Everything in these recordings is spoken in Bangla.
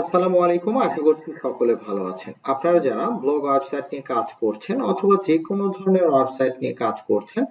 আসসালামু আলাইকুম, আশা করছি সকলে ভালো আছেন। আপনারা যারা ব্লগ ওয়েবসাইট নিয়ে কাজ করছেন অথবা যে কোনো ধরনের ওয়েবসাইট নিয়ে কাজ করছেন,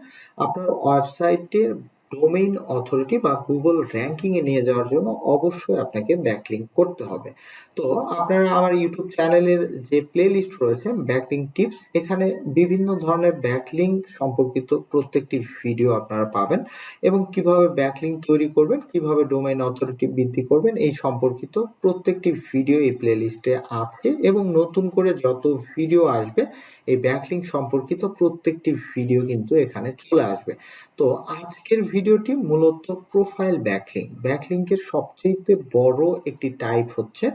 আপনার ওয়েবসাইটের ডোমেইন অথরিটি বা গুগল র্যাঙ্কিং এ নিয়ে যাওয়ার জন্য অবশ্যই আপনাকে ব্যাকলিংক করতে হবে। তো আপনারা আমার ইউটিউব চ্যানেলের যে প্লে লিস্ট রয়েছে ব্যাকলিং টিপস এখানে বিভিন্ন ধরনের ব্যাকলিং সম্পর্কিত প্রত্যেকটি ভিডিও আপনারা পাবেন এবং কীভাবে ব্যাকলিং তৈরি করবেন, কীভাবে ডোমেইন অথরিটি বৃদ্ধি করবেন, এই সম্পর্কিত প্রত্যেকটি ভিডিও এই প্লে লিস্টে আছে এবং নতুন করে যত ভিডিও আসবে, এই ব্যাকলিং সম্পর্কিত প্রত্যেকটি ভিডিও কিন্তু এখানে চলে আসবে। তো আজকের ভিডিওটি মূলত প্রোফাইল ব্যাকলিং ব্যাকলিংকের সবচেয়ে বড় একটি টাইপ হচ্ছে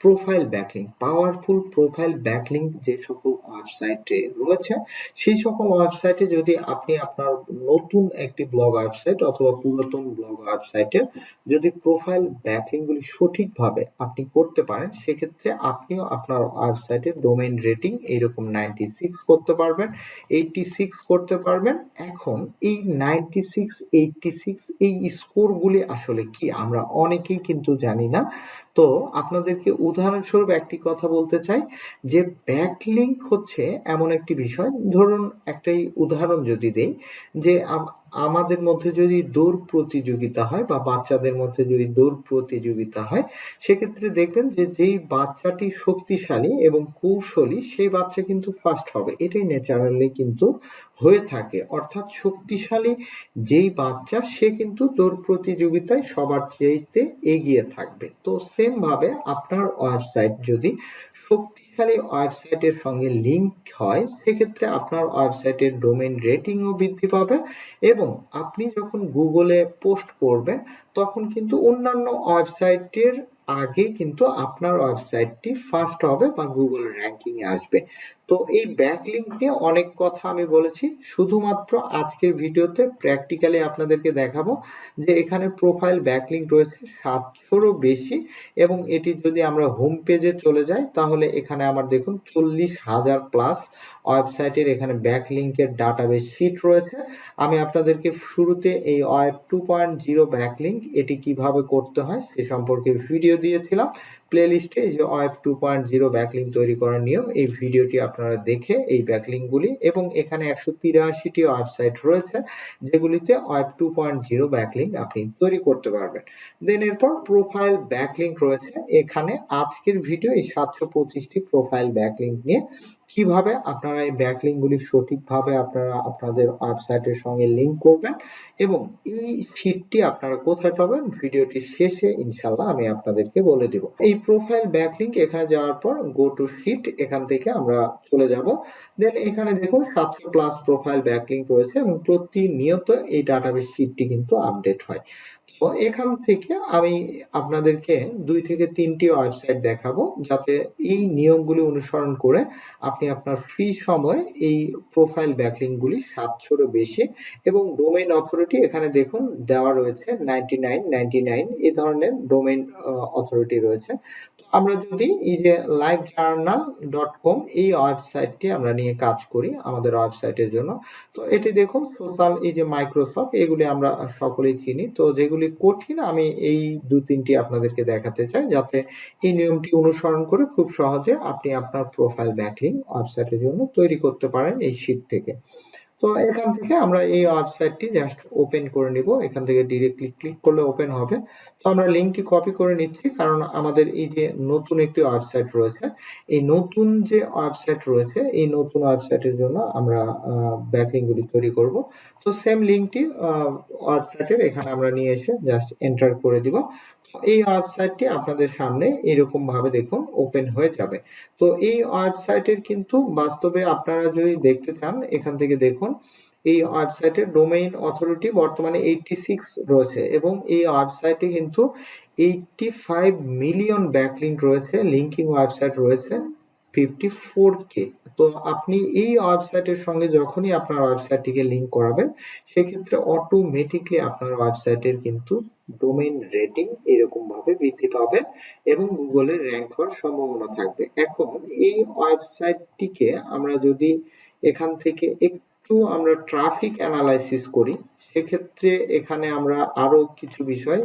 profile backlink powerful profile backlink যে সকল ওয়েবসাইটে রয়েছে, সেই সকল ওয়েবসাইটে যদি আপনি আপনার নতুন একটি ব্লগ ওয়েবসাইট অথবা পুরাতন ব্লগ ওয়েবসাইটে যদি প্রোফাইল ব্যাকলিংগুলি সঠিকভাবে আপনি করতে পারেন, সেক্ষেত্রে আপনিও আপনার ওয়েবসাইটের ডোমেইন রেটিং এইরকম নাইনটি সিক্স করতে পারবেন। এইটটি সিক্স করতে পারবেন। এখন এই নাইনটি সিক্স এইটটি সিক্স এই স্কোরগুলি আসলে কি? আমরা অনেকেই কিন্তু জানি না। তো আপনাদেরকে উদাহরণস্বরূপ একটি কথা বলতে চাই, যে ব্যাকলিংক হচ্ছে এমন একটি বিষয়। ধরুন একটাই উদাহরণ যদি দেই, যে আমাদের মধ্যে যদি দৌড় প্রতিযোগিতা হয় বা বাচ্চাদের মধ্যে যদি দৌড় প্রতিযোগিতা হয়, সেক্ষেত্রে দেখবেন যে যেই বাচ্চাটি শক্তিশালী এবং কৌশলী, সেই বাচ্চা কিন্তু ফার্স্ট হবে। এটাই ন্যাচারালি কিন্তু হয়ে থাকে। অর্থাৎ শক্তিশালী যেই বাচ্চা, সে কিন্তু দৌড় প্রতিযোগিতায় সবার চাইতে এগিয়ে থাকবে। তো সেম ভাবে আপনার ওয়েবসাইট যদি শক্তিশালী ওয়েবসাইটের সঙ্গে লিঙ্ক হয়, সেক্ষেত্রে আপনার ওয়েবসাইটের ডোমেন রেটিংও বৃদ্ধি পাবে এবং আপনি যখন গুগলে পোস্ট করবেন, তখন কিন্তু অন্যান্য ওয়েবসাইটের আগে কিন্তু আপনার ওয়েবসাইটটি ফার্স্ট হবে বা গুগল র্যাঙ্কিংয়ে আসবে। তো এই ব্যাকলিংক নিয়ে অনেক কথা আমি বলেছি। শুধুমাত্র আজকের ভিডিওতে প্র্যাকটিক্যালি আপনাদেরকে দেখাবো যে এখানে প্রোফাইল ব্যাকলিংক রয়েছে সাতশোরও বেশি এবং এটি যদি আমরা হোম পেজে চলে যাই, তাহলে এখানে আমার দেখুন চল্লিশ হাজার প্লাস ওয়েবসাইটের এখানে ব্যাকলিংকের ডাটাবেস শিট রয়েছে। আমি আপনাদেরকে শুরুতে এই web two point zero backlink এটি কীভাবে করতে হয় সে সম্পর্কে ভিডিও দিয়েছিলাম। প্লে লিস্টে যে web two point zero backlink তৈরি করার নিয়ম, এই ভিডিওটি আপনারা দেখে এই ব্যাকলিংগুলি এবং এখানে একশো তিরাশিটি ওয়েবসাইট রয়েছে যেগুলিতে web two point zero backlink আপনি তৈরি করতে পারবেন। দেন এরপর প্রোফাইল ব্যাকলিং রয়েছে। এখানে আজকের ভিডিও এই সাতশো পঁচিশটি প্রোফাইল ব্যাকলিং নিয়ে কীভাবে আপনারা এই ব্যাকলিংগুলি সঠিকভাবে আপনারা আপনাদের ওয়েবসাইটের সঙ্গে লিংক করবেন এবং এই শীটটি আপনারা কোথায় পাবেন? ভিডিওটি শেষে ইনশাল্লাহ আমি আপনাদেরকে বলে দিব। এই প্রোফাইল ব্যাকলিংক এখানে যাওয়ার পর গো টু শীট এখান থেকে আমরা চলে যাব। দেন এখানে দেখুন সাতশো প্লাস প্রোফাইল ব্যাকলিংক রয়েছে এবং প্রতিনিয়ত এই ডাটাবেস শীটটি কিন্তু আপডেট হয়। তো এখান থেকে আমি আপনাদেরকে দুই থেকে তিনটি ওয়েবসাইট দেখাবো যাতে এই নিয়মগুলি অনুসরণ করে আপনি আপনার ফ্রি সময় এই প্রোফাইল ব্যাকলিংগুলি সাতশোরও বেশি এবং ডোমেন অথরিটি এখানে দেখুন দেওয়া রয়েছে নাইনটি নাইন নাইনটি নাইন এই ধরনের ডোমেন অথরিটি রয়েছে। আমরা যদি এই যে লাইভ জার্নাল ডট কম এই ওয়েবসাইটটি আমরা নিয়ে কাজ করি আমাদের ওয়েবসাইটের জন্য, তো এটি দেখুন সোশ্যাল এই যে মাইক্রোসফট এগুলি আমরা সকলেই চিনি। তো যেগুলি কঠিন, আমি এই দু তিনটি আপনাদেরকে দেখাতে চাই যাতে এই নিয়মটি অনুসরণ করে খুব সহজে আপনি আপনার প্রোফাইল ব্যাকলিং ওয়েবসাইটের জন্য তৈরি করতে পারেন এই শীট থেকে। তো এখান থেকে আমরা এই ওয়েবসাইটটি জাস্ট ওপেন করে নিব। এখান থেকে ডিরেক্টলি ক্লিক করলে ওপেন হবে। তো আমরা লিঙ্কটি কপি করে নিচ্ছি, কারণ আমাদের এই যে নতুন একটি ওয়েবসাইট রয়েছে, এই নতুন যে ওয়েবসাইট রয়েছে, এই নতুন ওয়েবসাইটের জন্য আমরা ব্যাকলিংগুলি তৈরি করব। তো সেম লিঙ্কটি ওয়েবসাইটের এখানে আমরা নিয়ে এসে জাস্ট এন্টার করে দিব। এই ওয়েবসাইটটি আপনাদের সামনে এরকম ভাবে দেখুন ওপেন হয়ে যাবে। তো এই ওয়েবসাইটের কিন্তু বাস্তবে আপনারা যদি দেখতে চান, এখান থেকে দেখুন, এই ওয়েবসাইটের ডোমেইন অথরিটি বর্তমানে এইটটি সিক্স রয়েছে এবং এই ওয়েবসাইটে কিন্তু এইটটি ফাইভ মিলিয়ন ব্যাকলিংক রয়েছে লিঙ্কিং ওয়েবসাইট রয়েছে ফিফটি ফোর কে তো আপনি এই ওয়েবসাইটের সঙ্গে যখনই আপনার ওয়েবসাইটটিকে লিংক করাবেন, সেক্ষেত্রে অটোমেটিকলি আপনার ওয়েবসাইটের কিন্তু ডোমেইন রেটিং এরকম ভাবে বৃদ্ধি পাবে এবং গুগলে র্যাঙ্ক হওয়ার সম্ভাবনা থাকবে। এখন এই ওয়েবসাইটটিকে আমরা যদি এখান থেকে একটু একটু আমরা ট্রাফিক অ্যানালাইসিস করি, সেক্ষেত্রে এখানে আমরা আরও কিছু বিষয়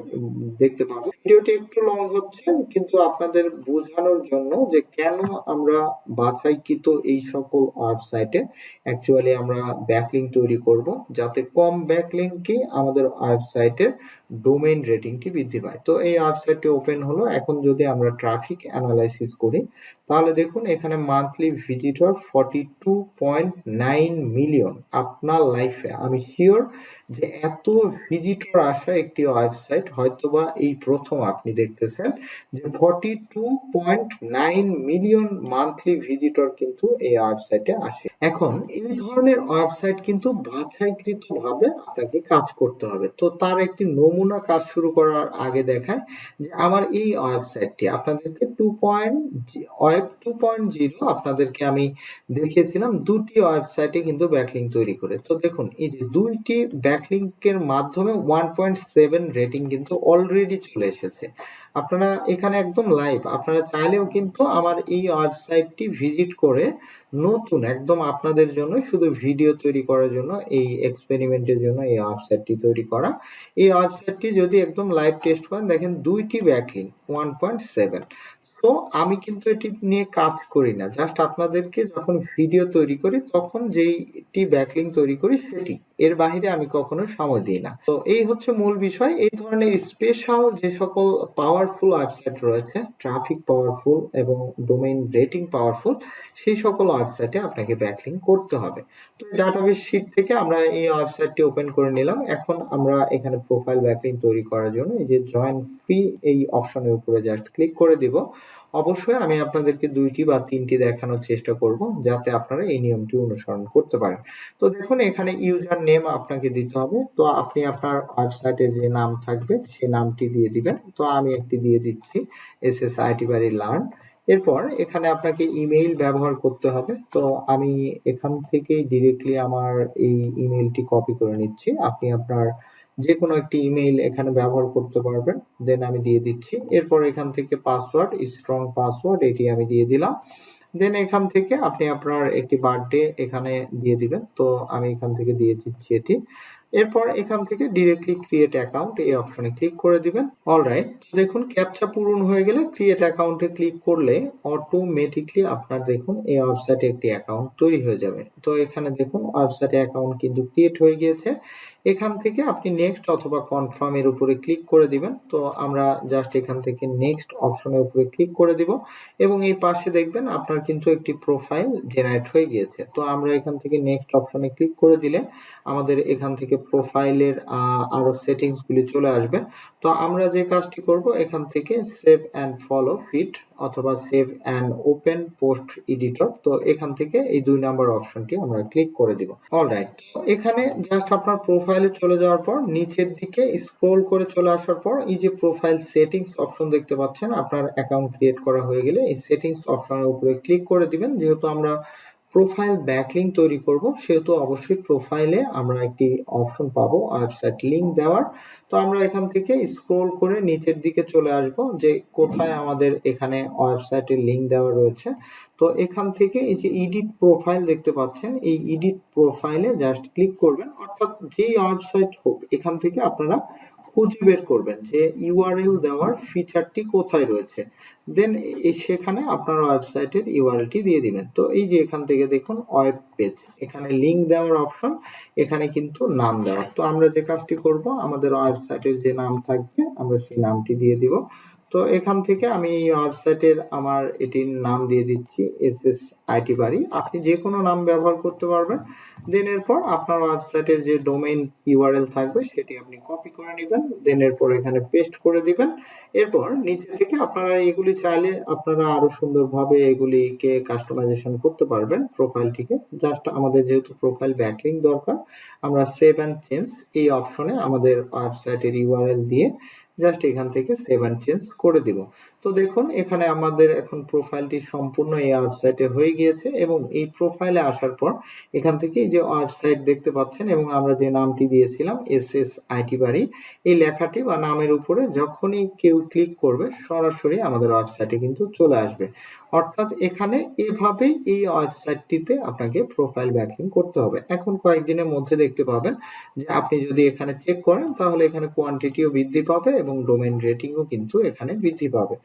দেখতে পাবো। ভিডিওটি একটু লং হচ্ছে, কিন্তু আপনাদের বোঝানোর জন্য যে কেন আমরা বাছাইকৃত এই সকল ওয়েবসাইটে অ্যাকচুয়ালি আমরা ব্যাকলিং তৈরি করব, যাতে কম ব্যাকলিংকে আমাদের ওয়েবসাইটের ডোমেইন রেটিংটি বৃদ্ধি পায়। তো এই ওয়েবসাইটটি ওপেন হলো। এখন যদি আমরা ট্রাফিক অ্যানালাইসিস করি, তাহলে দেখুন এখানে monthly visitor forty two point nine million আপনার লাইফে আমি শিওর যে এত ভিজিটর আসা একটি ওয়েবসাইট হয়তোবা এই প্রথম আপনি দেখতেছেন যে forty two point nine million monthly visitor কিন্তু এই ওয়েবসাইটে আসে। এখন এই ধরনের ওয়েবসাইট কিন্তু বাছাইকৃত ভাবে আপনাকে কাজ করতে হবে। তো তার একটি নমুনা কাজ শুরু করার আগে দেখায় যে আমার এই ওয়েবসাইটটি আপনাদেরকে two point web two point zero আপনাদেরকে আমি দেখিয়েছিলাম দুটি ওয়েবসাইটে কিন্তু ব্যাকলিং তৈরি করে। তো দেখুন, এই যে দুইটি ব্যাকলিংকের মাধ্যমে ওয়ান পয়েন্ট সেভেন রেটিং কিন্তু অলরেডি চলে এসেছে। আপনারা এখানে একদম লাইভ আপনারা চাইলেও কিন্তু আমার এই ওয়েবসাইটটি ভিজিট করে নতুন, একদম আপনাদের জন্য, শুধু ভিডিও তৈরি করার জন্য, এই এক্সপেরিমেন্টের জন্য এই ওয়েবসাইটটি তৈরি করা। এই ওয়েবসাইটটি যদি একদম লাইভ টেস্ট করেন, দেখেন দুইটি backlink one point seven so আমি কিন্তু এটি নিয়ে কাজ করি না। জাস্ট আপনাদেরকে যখন ভিডিও তৈরি করি, তখন যেইটি ব্যাকলিং তৈরি করি, সেটি। এর বাহিরে আমি কখনো সময় দিই না। তো এই হচ্ছে মূল বিষয়। এই ধরনের স্পেশাল যে সকল পাওয়ারফুল ওয়েবসাইট রয়েছে ট্রাফিক পাওয়ারফুল এবং ডোমেইন রেটিং পাওয়ারফুল সেই সকল ওয়েবসাইটে আপনাকে ব্যাকলিং করতে হবে। তো ডাটাবেস শিট থেকে আমরা এই ওয়েবসাইটটি ওপেন করে নিলাম। এখন আমরা এখানে প্রোফাইল ব্যাকলিং তৈরি করার জন্য এই যে জয়েন ফ্রি এই অপশনের উপরে জাস্ট ক্লিক করে দিব। অবশ্যই আমি আপনাদেরকে দুইটি বা তিনটি দেখানোর চেষ্টা করব যাতে আপনারা এই নিয়মটি অনুসরণ করতে পারেন। তো দেখুন, এখানে ইউজার নেম আপনাকে দিতে হবে। তো আপনি আপনার ওয়েবসাইটের যে নাম থাকবে সেই নামটি দিয়ে দিবেন। তো আমি একটি দিয়ে দিচ্ছি এস এস আইটি বাড়ি লার্ন। এরপর এখানে আপনাকে ইমেইল ব্যবহার করতে হবে। তো আমি এখান থেকে ডিরেক্টলি আমার এই ইমেইলটি কপি করে নিচ্ছি। আপনি আপনার যে কোনো একটি ইমেইল এখানে ব্যবহার করতে পারবেন। দেন আমি দিয়ে দিচ্ছি। এরপর এখান থেকে পাসওয়ার্ড স্ট্রং পাসওয়ার্ড এটি আমি দিয়ে দিলাম। দেন এখান থেকে আপনি আপনার একটি বার্থডে এখানে দিয়ে দিবেন। তো আমি এখান থেকে দিয়ে দিচ্ছি এটি। এরপর এখান থেকে ডিরেক্টলি ক্রিয়েট অ্যাকাউন্ট এই অপশনে ক্লিক করে দিবেন। অলরাইট দেখুন ক্যাপচা পূরণ হয়ে গেলে ক্রিয়েট অ্যাকাউন্টে ক্লিক করলে অটোমেটিকলি আপনার দেখুন এই ওয়েবসাইটে একটি অ্যাকাউন্ট তৈরি হয়ে যাবে। তো এখানে দেখুন ওয়েবসাইটে অ্যাকাউন্ট কিন্তু ক্রিয়েট হয়ে গিয়েছে। এখান থেকে আপনি নেক্সট অথবা কনফার্ম এর উপরে ক্লিক করে দিবেন। তো আমরা জাস্ট এখান থেকে নেক্সট অপশনের উপরে ক্লিক করে দিব এবং এই পাশে দেখবেন আপনার কিন্তু একটি প্রোফাইল জেনারেট হয়ে গিয়েছে। তো আমরা এখান থেকে নেক্সট অপশনে ক্লিক করে দিলে আমাদের এখান থেকে প্রোফাইলের আরও সেটিংস গুলি চলে আসবে। তো আমরা যে কাজটি করব এখান থেকে সেভ অ্যান্ড ফলো ফিট অথবা save and open post editor. তো এখান থেকে এই দুই নাম্বার অপশনটি আমরা ক্লিক করে দিব। অলরাইট এখানে জাস্ট আপনার প্রোফাইলে চলে যাওয়ার পর, নিচের দিকে স্ক্রোল করে চলে আসার পর, এই যে প্রোফাইল সেটিংস অপশন দেখতে পাচ্ছেন, আপনার অ্যাকাউন্ট ক্রিয়েট করা হয়ে গেলে এই সেটিংস অপশনের উপরে ক্লিক করে দিবেন। যেহেতু আমরা প্রোফাইল ব্যাকলিং তৈরি করব, সেহেতু অবশ্যই প্রোফাইলে আমরা একটি অপশন পাবো ওয়েবসাইট লিঙ্ক দেওয়ার। তো আমরা এখান থেকে স্ক্রল করে নিচের দিকে চলে আসব, যে কোথায় আমাদের এখানে ওয়েবসাইটের লিঙ্ক দেওয়া রয়েছে। তো এখান থেকে এই যে এডিট প্রোফাইল দেখতে পাচ্ছেন, এই এডিট প্রোফাইলে জাস্ট ক্লিক করবেন। অর্থাৎ যেই ওয়েবসাইট হোক, এখান থেকে আপনারা খুঁজে বের করবেন যে ইউআরএল দেওয়ার ফিচারটি কোথায় রয়েছে। দেন সেখানে আপনার ওয়েবসাইটের ইউআরএলটি দিয়ে দিবেন। তো এই যে এখান থেকে দেখুন ওয়েব পেজ এখানে লিংক দেওয়ার অপশন এখানে কিন্তু নাম দেওয়ার। তো আমরা যে কাজটি করব, আমাদের ওয়েবসাইটের যে নাম থাকবে, আমরা সেই নামটি দিয়ে দিব। তো এখান থেকে আমি এই ওয়েবসাইটের আমার এটির নাম দিয়ে দিচ্ছি, এস এস আইটি বাড়ি। আপনি যে কোনো নাম ব্যবহার করতে পারবেন। দেন এরপর আপনার ওয়েবসাইটের যে ডোমেইন ইউআরএল থাকবে, সেটি আপনি কপি করে নেবেন। দেন এরপর এখানে পেস্ট করে দিবেন। এরপর নিচে থেকে আপনারা এগুলি চাইলে আপনারা আরও সুন্দরভাবে এগুলিকে কাস্টমাইজেশন করতে পারবেন প্রোফাইলটিকে। জাস্ট আমাদের যেহেতু প্রোফাইল ব্যাকলিং দরকার, আমরা সেভ অ্যান্ড চেঞ্জ এই অপশনে আমাদের ওয়েবসাইটের ইউআরএল দিয়ে জাস্ট এখান থেকে সেভেন চেঞ্জ করে দিব। তো দেখুন, এখানে আমাদের এখন প্রোফাইলটি সম্পূর্ণ এই ওয়েবসাইটে হয়ে গিয়েছে এবং এই প্রোফাইলে আসার পর এখান থেকে যে ওয়েবসাইট দেখতে পাচ্ছেন এবং আমরা যে নামটি দিয়েছিলাম এস এস আইটি বাড়ি, এই লেখাটি বা নামের উপরে যখনই কেউ ক্লিক করবে, সরাসরি আমাদের ওয়েবসাইটে কিন্তু চলে আসবে। অর্থাৎ এখানে এভাবেই এই ওয়েবসাইটটিতে আপনাকে প্রোফাইল ব্যাকিং করতে হবে। এখন কয়েকদিনের মধ্যে দেখতে পাবেন যে আপনি যদি এখানে চেক করেন, তাহলে এখানে কোয়ান্টিটিও বৃদ্ধি পাবে এবং ডোমেন রেটিংও কিন্তু এখানে বৃদ্ধি পাবে।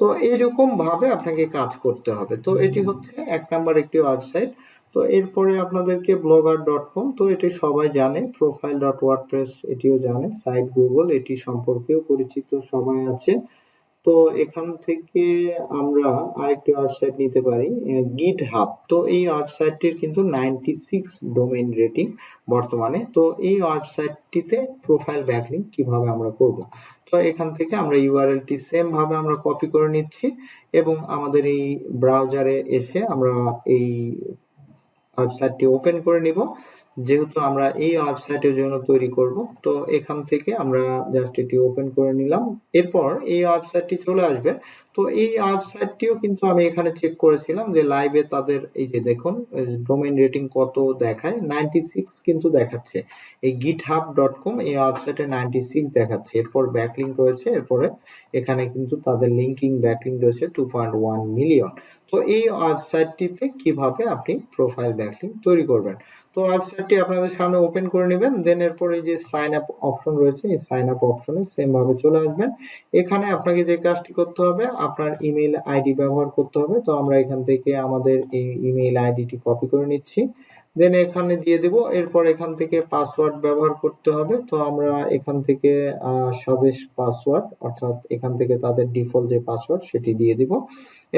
তো এইরকম ভাবে আপনাকে কাজ করতে হবে। তো এটি হচ্ছে এক নাম্বার একটি ওয়েবসাইট তো এরপরে আপনাদেরকে ব্লগার ডট কম তো এটি সবাই জানে প্রোফাইল ডট ওয়ার্ডপ্রেস এটিও জানে সাইট গুগল এটি সম্পর্কেও পরিচিত সবাই আছে। তো এখান থেকে আমরা আরেকটি ওয়েবসাইট নিতে পারি গিট হাব তো এই ওয়েবসাইটটির কিন্তু নাইনটি সিক্স ডোমেইন রেটিং বর্তমানে। তো এই ওয়েবসাইটটিতে প্রোফাইল ব্যাকলিং কীভাবে আমরা করব? তো এখান থেকে আমরা ইউআরএলটি সেম ভাবে আমরা কপি করে নিচ্ছি এবং আমাদের এই ব্রাউজারে এসে আমরা এই ওয়েবসাইটটি ওপেন করে নিব। যেহেতু আমরা এই ওয়েবসাইটের জন্য তৈরি করব, তো এখান থেকে আমরা জাস্ট এটি ওপেন করে নিলাম। এরপর এই ওয়েবসাইটটি চলে আসবে। তো এই ওয়েবসাইটটিও কিন্তু আমি এখানে চেক করেছিলাম যে লাইভে তাদের এই যে দেখুন ডোমেইন রেটিং কত দেখায় নাইনটি সিক্স কিন্তু দেখাচ্ছে। এই গিট হাব ডট কম এই ওয়েবসাইটে নাইনটি সিক্স দেখাচ্ছে। এরপর ব্যাকলিঙ্ক রয়েছে, এরপরে এখানে কিন্তু তাদের লিঙ্কিং ব্যাকলিং রয়েছে টু পয়েন্ট ওয়ান মিলিয়ন তো এই ওয়েবসাইটটিতে কীভাবে আপনি প্রোফাইল ব্যাকলিঙ্ক তৈরি করবেন? তো ওয়েবসাইটটি আপনাদের সামনে ওপেন করে নেবেন দেন এরপর এই যে সাইন আপ অপশন রয়েছে, এই সাইন আপ অপশনে সেম ভাবে চলে আসবেন। এখানে আপনাকে যে কাজটি করতে হবে, আপনার ইমেল আইডি ব্যবহার করতে হবে। তো আমরা এখান থেকে আমাদের এই ইমেইল আইডিটি কপি করে নিচ্ছি। দেন এখানে দিয়ে দেব, এরপর এখান থেকে পাসওয়ার্ড ব্যবহার করতে হবে। তো আমরা এখান থেকে সাজেস্ট পাসওয়ার্ড অর্থাৎ এখান থেকে তাদের ডিফল্ট যে পাসওয়ার্ড সেটি দিয়ে দিব।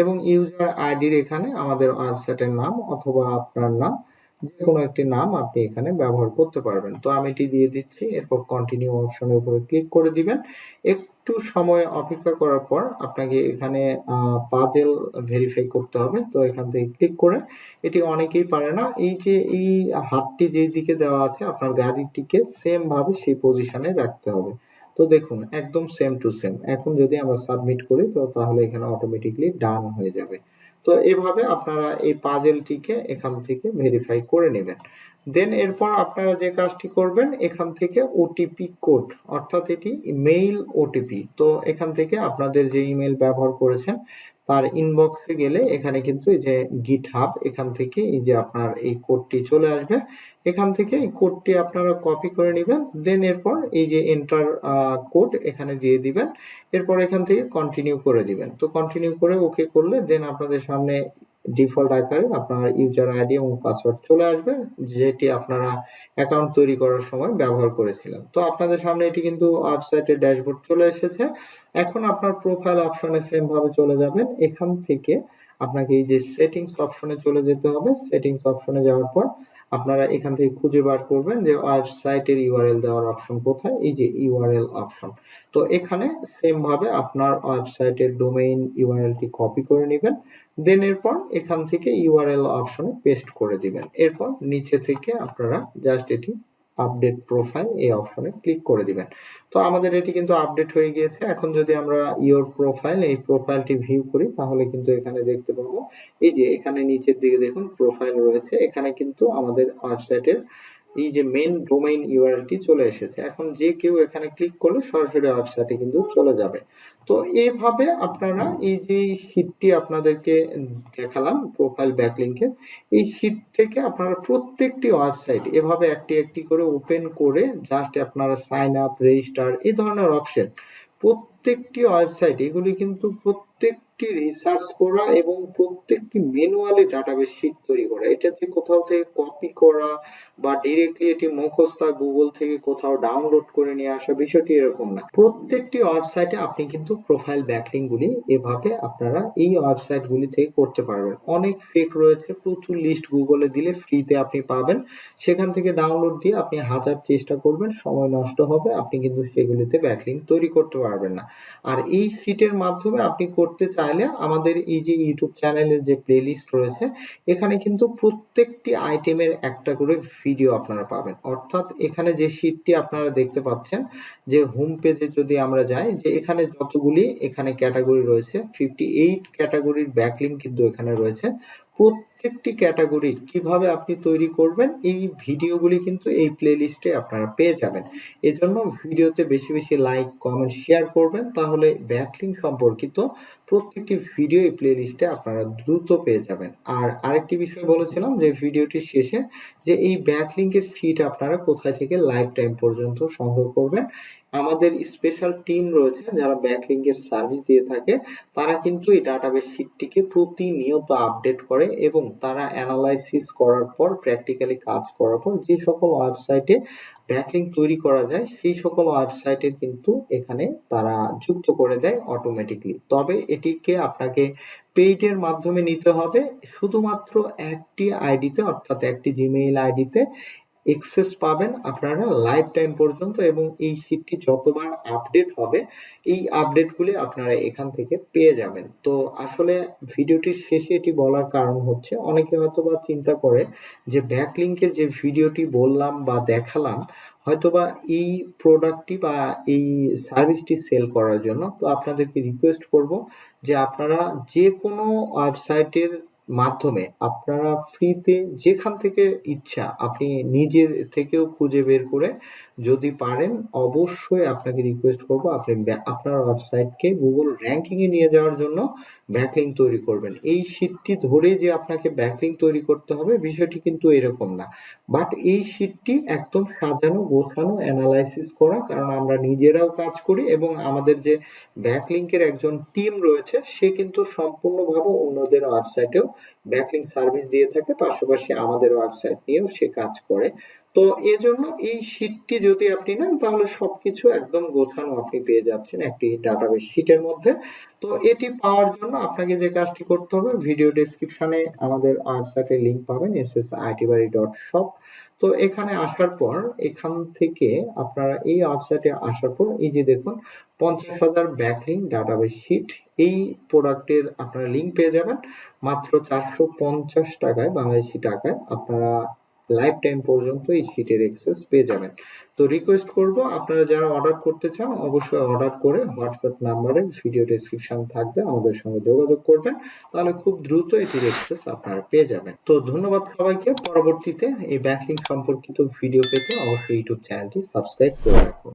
এবং ইউজার আইডির এখানে আমাদের ওয়েবসাইটের নাম অথবা আপনার নাম যে কোনো একটি নাম আপনি এখানে ব্যবহার করতে পারবেন। তো আমি এটি দিয়ে দিচ্ছি, এরপর কন্টিনিউ অপশনের উপরে ক্লিক করে দিবেন। একটু সময় অপেক্ষা করার পর আপনাকে এখানে পাজেল ভেরিফাই করতে হবে। তো এখান থেকে ক্লিক করে এটি অনেকেই পারে না। এই যে, এই হাতটি যেই দিকে দেওয়া আছে, আপনার গাড়িটিকে সেম ভাবে সেই পজিশনে রাখতে হবে। তো দেখুন, একদম সেম টু সেম এখন যদি আমরা সাবমিট করি, তো তাহলে এখানে অটোমেটিকলি ডান হয়ে যাবে। তো এভাবে আপনারা এই পাজেলটিকে এখান থেকে ভেরিফাই করে নেবেন। দেন এরপর আপনারা যে কাজটি করবেন, এখান থেকে ওটিপি কোড অর্থাৎ এটি মেইল ওটিপি তো এখান থেকে আপনাদের যে ইমেল ব্যবহার করেছেন তার ইনবক্সে গেলে এখানে কিন্তু এই যে গিট হাব এখান থেকে এই যে আপনার এই কোডটি চলে আসবে। এখান থেকে এই কোডটি আপনারা কপি করে নেবেন দেন এরপর এই যে এন্টার কোড এখানে দিয়ে দিবেন। এরপর এখান থেকে কন্টিনিউ করে দিবেন। তো কন্টিনিউ করে ওকে করলে দেন আপনাদের সামনে ডিফল্ট আকারে আপনার ইউজার আইডি এবং পাসওয়ার্ড চলে আসবে, যেটি আপনারা অ্যাকাউন্ট তৈরি করার সময় ব্যবহার করেছিলেন। তো আপনাদের সামনে এটি কিন্তু ওয়েবসাইটের ড্যাশবোর্ড চলে এসেছে। এখন আপনার প্রোফাইল অপশনে সেম ভাবে চলে যাবেন। এখান থেকে আপনাকে এই যে সেটিংস অপশনে চলে যেতে হবে। সেটিংস অপশনে যাওয়ার পর আপনারা এখান থেকে খুঁজে বার করবেন যে ওয়েবসাইটের ইউআরএল দেওয়ার অপশন কোথায়, এই যে ইউআরএল অপশন। তো এখানে সেম ভাবে আপনার ওয়েবসাইটের ডোমেইন ইউআরএলটি কপি করে নেবেন। দেন এরপর এখান থেকে ইউআরএল অপশনে পেস্ট করে দিবেন। এরপর নিচে থেকে আপনারা জাস্ট এটি আপডেট প্রোফাইল এই অপশনে ক্লিক করে দিবেন। তো আমাদের এটি কিন্তু আপডেট হয়ে গিয়েছে। এখন যদি আমরা ইওর প্রোফাইল এই প্রোফাইলটি ভিউ করি, তাহলে কিন্তু এখানে দেখতে পাবো। এই যে এখানে নিচের দিকে দেখুন প্রোফাইল রয়েছে। এখানে কিন্তু আমাদের ওয়েবসাইটের এই যে মেন ডোমেইন ইউআরএলটি চলে এসেছে। এখন যে কেউ এখানে ক্লিক করলে সরাসরি ওয়েবসাইটে কিন্তু চলে যাবে। তো এভাবে আপনারা এই যে শীটটি আপনাদেরকে দেখালাম প্রোফাইল ব্যাকলিংকে এই শীট থেকে আপনারা প্রত্যেকটি ওয়েবসাইট এভাবে একটি একটি করে ওপেন করে জাস্ট আপনারা সাইন আপ রেজিস্টার এই ধরনের অপশন প্রত্যেকটি ওয়েবসাইট এগুলি কিন্তু প্রত্যেক প্রত্যেকটি রিসার্চ করা এবং প্রত্যেকটি ম্যানুয়ালি ডাটাবেস শিট তৈরি করা। এটা যে কোথাও থেকে কপি করা বা ডিরেক্টলি এটি মুখস্থ গুগল থেকে কোথাও ডাউনলোড করে নিয়ে আসা, বিষয়টি এরকম না। প্রত্যেকটি ওয়েবসাইটে আপনি কিন্তু প্রোফাইল ব্যাকলিং গুলি এভাবে আপনারা এই ওয়েবসাইট গুলি থেকে করতে পারবেন। অনেক ফেক রয়েছে, প্রচুর লিস্ট গুগলে দিলে ফ্রিতে আপনি পাবেন। সেখান থেকে ডাউনলোড দিয়ে আপনি হাজার চেষ্টা করবেন, সময় নষ্ট হবে, আপনি কিন্তু সেগুলিতে ব্যাকলিং তৈরি করতে পারবেন না। আর এই সিটের মাধ্যমে আপনি করতে চাই চাইলে আমাদের এই যে ইউটিউব চ্যানেলের যে প্লেলিস্ট রয়েছে, এখানে কিন্তু প্রত্যেকটি আইটেমের একটা করে ভিডিও আপনারা পাবেন। অর্থাৎ এখানে যে শীটটি আপনারা দেখতে পাচ্ছেন, যে হোম পেজে যদি আমরা যাই, যে এখানে যতগুলি এখানে ক্যাটাগরি রয়েছে ফিফটি এইট ক্যাটাগরির ব্যাকলিং কিন্তু এখানে রয়েছে। প্রত্যেকটি ক্যাটাগরির কীভাবে আপনি তৈরি করবেন, এই ভিডিওগুলি কিন্তু এই প্লেলিস্টে আপনারা পেয়ে যাবেন। এজন্য ভিডিওতে বেশি বেশি লাইক কমেন্ট শেয়ার করবেন, তাহলে ব্যাকলিং সম্পর্কিত প্রত্যেকটি ভিডিও এই প্লেলিস্টে আপনারা দ্রুত পেয়ে যাবেন। আর আরেকটি বিষয় বলেছিলাম যে ভিডিওটির শেষে যে এই ব্যাকলিংকের সিট আপনারা কোথায় থেকে লাইফ টাইম পর্যন্ত সংগ্রহ করবেন আমাদের স্পেশাল টিম রয়েছে, যারা ব্যাকলিংকের সার্ভিস দিয়ে থাকে, তারা কিন্তু এই ডাটাবেস শিটটিকে প্রতিনিয়ত আপডেট করে এবং তারা অ্যানালাইসিস করার পর প্র্যাকটিক্যালি কাজ করার পর, যে সকল ওয়েবসাইটে ব্যাকলিং তৈরি করা যায়, সেই সকল ওয়েবসাইটের কিন্তু এখানে তারা যুক্ত করে দেয় অটোমেটিকলি তবে এটিকে আপনাকে পেইডের মাধ্যমে নিতে হবে, শুধুমাত্র একটি আইডিতে অর্থাৎ একটি জিমেইল আইডিতে এক্সেস পাবেন আপনারা লাইফ টাইম পর্যন্ত এবং এই সিটটি যতবার আপডেট হবে, এই আপডেটগুলি আপনারা এখান থেকে পেয়ে যাবেন। তো আসলে ভিডিওটির শেষে এটি বলার কারণ হচ্ছে, অনেকে হয়তোবা চিন্তা করে যে ব্যাকলিংকের যে ভিডিওটি বললাম বা দেখালাম, হয়তোবা এই প্রোডাক্টটি বা এই সার্ভিসটি সেল করার জন্য। তো আপনাদেরকে রিকোয়েস্ট করব যে আপনারা যে কোনো ওয়েবসাইটের মাধ্যমে আপনারা ফ্রিতে যেখান থেকে ইচ্ছা আপনি নিজের থেকেও খুঁজে বের করে যদি পারেন, অবশ্যই আপনাকে রিকোয়েস্ট করব আপনি আপনার ওয়েবসাইটকে গুগল র্যাঙ্কিং এ নিয়ে যাওয়ার জন্য ব্যাকলিং তৈরি করবেন। এই শীটটি ধরে যে আপনাকে ব্যাকলিং তৈরি করতে হবে, বিষয়টি কিন্তু এরকম না। বাট এই শীটটি একদম সাজানো, গোছানো অ্যানালাইসিস করা, কারণ আমরা নিজেরাও কাজ করি এবং আমাদের যে ব্যাকলিংকের একজন টিম রয়েছে, সে কিন্তু সম্পূর্ণভাবে অন্যদের ওয়েবসাইটেও ব্যাকলিং সার্ভিস দিয়ে থাকে। পাশাপাশি আমাদের ওয়েবসাইট নিয়েও সে কাজ করে। তো এজন্য এই শীটটি যদি আপনি নেন, তাহলে সবকিছু একদম গোছানো আপনি পেয়ে যাচ্ছেন একটি ডাটাবেস শীটের মধ্যে। তো এটি পাওয়ার জন্য আপনাকে যে কাজটি করতে হবে ভিডিও ডেসক্রিপশনে আমাদের ওয়েবসাইটের লিংক পাবেন এস এস আইটিবাড়ি ডট শপ তো এখানে আসার পর, এখান থেকে আপনারা এই ওয়েবসাইটে আসার পর, এই যে দেখুন, পঞ্চাশ হাজার ব্যাকলিং ডাটাবেস শিট এই প্রোডাক্টের আপনারা লিংক পেয়ে যাবেন। মাত্র চারশো পঞ্চাশ টাকায়, বাংলাদেশি টাকায়, আপনারা লাইফ টাইম পর্যন্ত এই শিটের এক্সেস পেয়ে যাবেন। তো রিকোয়েস্ট করব, আপনারা যারা অর্ডার করতে চান, অবশ্যই অর্ডার করে হোয়াটসঅ্যাপ নাম্বারে ভিডিও ডেসক্রিপশন থাকবে, আমাদের সঙ্গে যোগাযোগ করবেন। তাহলে খুব দ্রুত এটির এক্সেস আপনারা পেয়ে যাবেন। তো ধন্যবাদ সবাইকে, পরবর্তীতে এই ব্যাকলিং সম্পর্কিত ভিডিও পেতে অবশ্যই ইউটিউব চ্যানেলটি সাবস্ক্রাইব করে রাখুন।